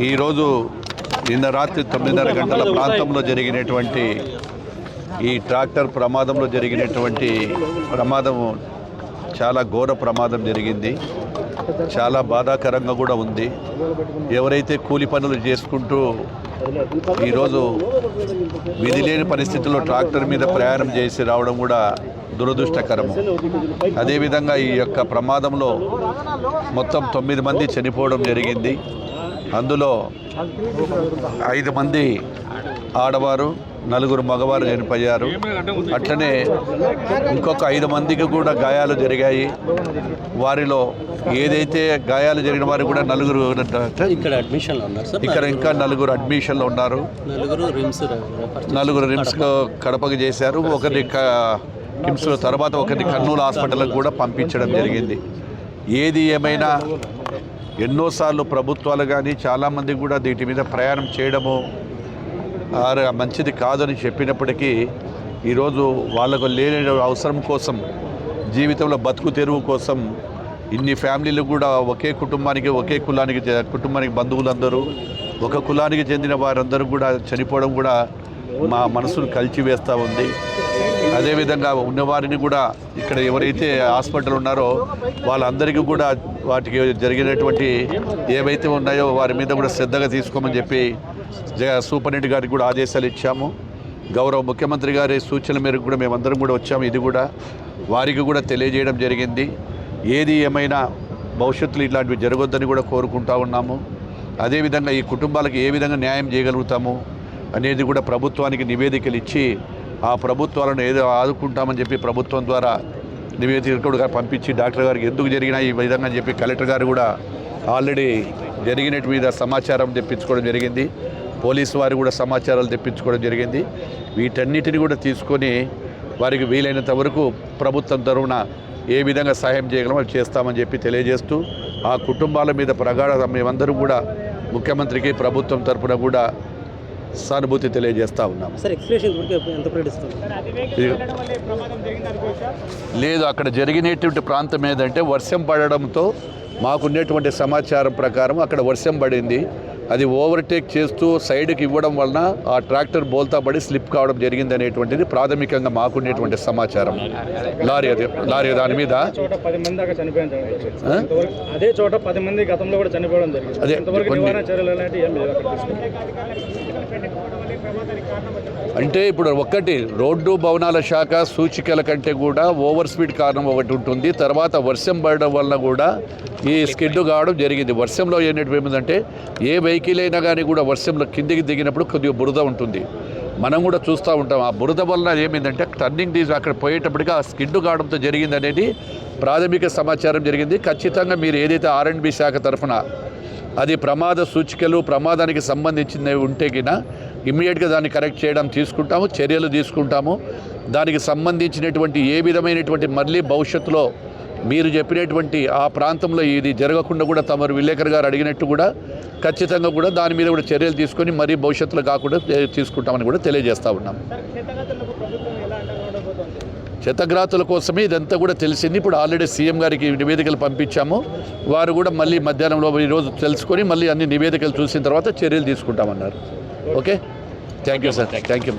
ఈరోజు నిన్న రాత్రి తొమ్మిదిన్నర గంటల ప్రాంతంలో జరిగినటువంటి ఈ ట్రాక్టర్ ప్రమాదంలో జరిగినటువంటి ప్రమాదం చాలా ఘోర ప్రమాదం జరిగింది. చాలా బాధాకరంగా కూడా ఉంది. ఎవరైతే కూలి పనులు చేసుకుంటూ ఈరోజు విధి లేని పరిస్థితుల్లో ట్రాక్టర్ మీద ప్రయాణం చేసి రావడం కూడా దురదృష్టకరం అదేవిధంగా ఈ యొక్క ప్రమాదంలో మొత్తం తొమ్మిది మంది చనిపోవడం జరిగింది. అందులో ఐదు మంది ఆడవారు నలుగురు మగవారు చనిపోయారు. అట్లనే ఇంకొక ఐదు మందికి కూడా గాయాలు జరిగాయి. వారిలో ఏదైతే గాయాలు జరిగిన వారు కూడా నలుగురు ఇక్కడ అడ్మిషన్లో ఉన్నారు సార్. ఇక్కడ ఇంకా నలుగురు అడ్మిషన్లో ఉన్నారు. నలుగురు రిమ్స్ కడపకు చేశారు. ఒకరిని కిమ్స్ తర్వాత ఒకరిని కర్నూలు హాస్పిటల్కి కూడా పంపించడం జరిగింది. ఏది ఏమైనా ఎన్నోసార్లు ప్రభుత్వాలు కానీ చాలామంది కూడా వీటి మీద ప్రయాణం చేయడము మంచిది కాదని చెప్పినప్పటికీ ఈరోజు వాళ్ళకు లేని అవసరం కోసం జీవితంలో బతుకు తెరువు కోసం ఇన్ని ఫ్యామిలీలు కూడా ఒకే కుటుంబానికి ఒకే కులానికి కుటుంబానికి బంధువులందరూ ఒక కులానికి చెందిన వారందరూ కూడా చనిపోవడం కూడా మా మనసును కలిచివేస్తూ ఉంది. అదేవిధంగా ఉన్నవారిని కూడా ఇక్కడ ఎవరైతే హాస్పిటల్ ఉన్నారో వాళ్ళందరికీ కూడా వాటికి జరిగినటువంటి ఏవైతే ఉన్నాయో వారి మీద కూడా శ్రద్ధగా తీసుకోమని చెప్పి సూపరింటెండెంట్ గారికి కూడా ఆదేశాలు ఇచ్చాము. గౌరవ ముఖ్యమంత్రి గారి సూచన మేరకు కూడా మేమందరం కూడా వచ్చాము. ఇది కూడా వారికి కూడా తెలియజేయడం జరిగింది. ఏది ఏమైనా భవిష్యత్తులో ఇట్లాంటివి జరగొద్దని కూడా కోరుకుంటా ఉన్నాము. అదేవిధంగా ఈ కుటుంబాలకు ఏ విధంగా న్యాయం చేయగలుగుతాము? అనేది కూడా ప్రభుత్వానికి నివేదికలు ఇచ్చి ఆ ప్రభుత్వాలను ఏదో ఆదుకుంటామని చెప్పి ప్రభుత్వం ద్వారా నివేదిక కూడా పంపించి డాక్టర్ గారికి ఎందుకు జరిగినా ఈ విధంగా అని చెప్పి కలెక్టర్ గారు కూడా ఆల్రెడీ జరిగినట్టు మీద సమాచారం తెప్పించుకోవడం జరిగింది. పోలీసు వారు కూడా సమాచారాలు తెప్పించుకోవడం జరిగింది. వీటన్నిటిని కూడా తీసుకొని వారికి వీలైనంత వరకు ప్రభుత్వం తరఫున ఏ విధంగా సహాయం చేయగలమో అవి చేస్తామని చెప్పి తెలియజేస్తూ ఆ కుటుంబాల మీద ప్రగాఢ మేమందరం కూడా ముఖ్యమంత్రికి ప్రభుత్వం తరఫున కూడా సానుభూతి తెలియజేస్తూ ఉన్నాం సార్ ఎక్స్ప్రెషన్ ఎంత ప్రకటిస్తుంది ఇది- లేదు అక్కడ జరిగినటువంటి ప్రాంతం ఏదంటే వర్షం పడడంతో మాకున్నటువంటి సమాచారం ప్రకారం అక్కడ వర్షం పడింది. అది ఓవర్టేక్ చేస్తూ సైడ్కి ఇవ్వడం వలన ఆ ట్రాక్టర్ బోల్తా పడి స్లిప్ కావడం జరిగింది అనేటువంటిది ప్రాథమికంగా మాకున్నటువంటి సమాచారం. లారీ అది లారీ దాని మీద. అదే చోట పది మంది గతంలో కూడా చనిపోవడం జరిగింది. అదే. అంటే ఇప్పుడు ఒక్కటి రోడ్డు భవనాల శాఖ సూచికల కంటే కూడా ఓవర్ స్పీడ్ కారణం ఒకటి ఉంటుంది. తర్వాత వర్షం పడడం వలన కూడా ఈ స్కిడ్ కావడం జరిగింది. వర్షంలో ఏంటంటే ఏ వెహికల్ సైకిలైనా కానీ కూడా వర్షంలో కిందికి దిగినప్పుడు కొద్దిగా బురద ఉంటుంది. మనం కూడా చూస్తూ ఉంటాం. ఆ బురద వలన ఏమైందంటే టర్నింగ్ తీసి అక్కడ పోయేటప్పటికి ఆ స్కిడ్ కావడంతో జరిగింది అనేది ప్రాథమిక సమాచారం జరిగింది. ఖచ్చితంగా మీరు ఏదైతే ఆర్ఎండ్బి శాఖ తరఫున అది ప్రమాద సూచికలు ప్రమాదానికి సంబంధించినవి ఉంటే కినా ఇమ్మీడియట్గా దాన్ని కరెక్ట్ చేయడం తీసుకుంటాము చర్యలు తీసుకుంటాము. దానికి సంబంధించినటువంటి ఏ విధమైనటువంటి మళ్ళీ భవిష్యత్తులో మీరు చెప్పినటువంటి ఆ ప్రాంతంలో ఇది జరగకుండా కూడా తమరు విలేకరు గారు అడిగినట్టు కూడా ఖచ్చితంగా కూడా దాని మీద కూడా చర్యలు తీసుకొని మరీ భవిష్యత్తులో కాకుండా తీసుకుంటామని కూడా తెలియజేస్తూ ఉన్నాం. క్షతగ్రాతుల కోసమే ఇదంతా కూడా తెలిసింది. ఇప్పుడు ఆల్రెడీ సీఎం గారికి నివేదికలు పంపించాము. వారు కూడా మళ్ళీ మధ్యాహ్నంలో ఈరోజు తెలుసుకొని మళ్ళీ అన్ని నివేదికలు చూసిన తర్వాత చర్యలు తీసుకుంటామన్నారు. Okay? Thank you sir thank you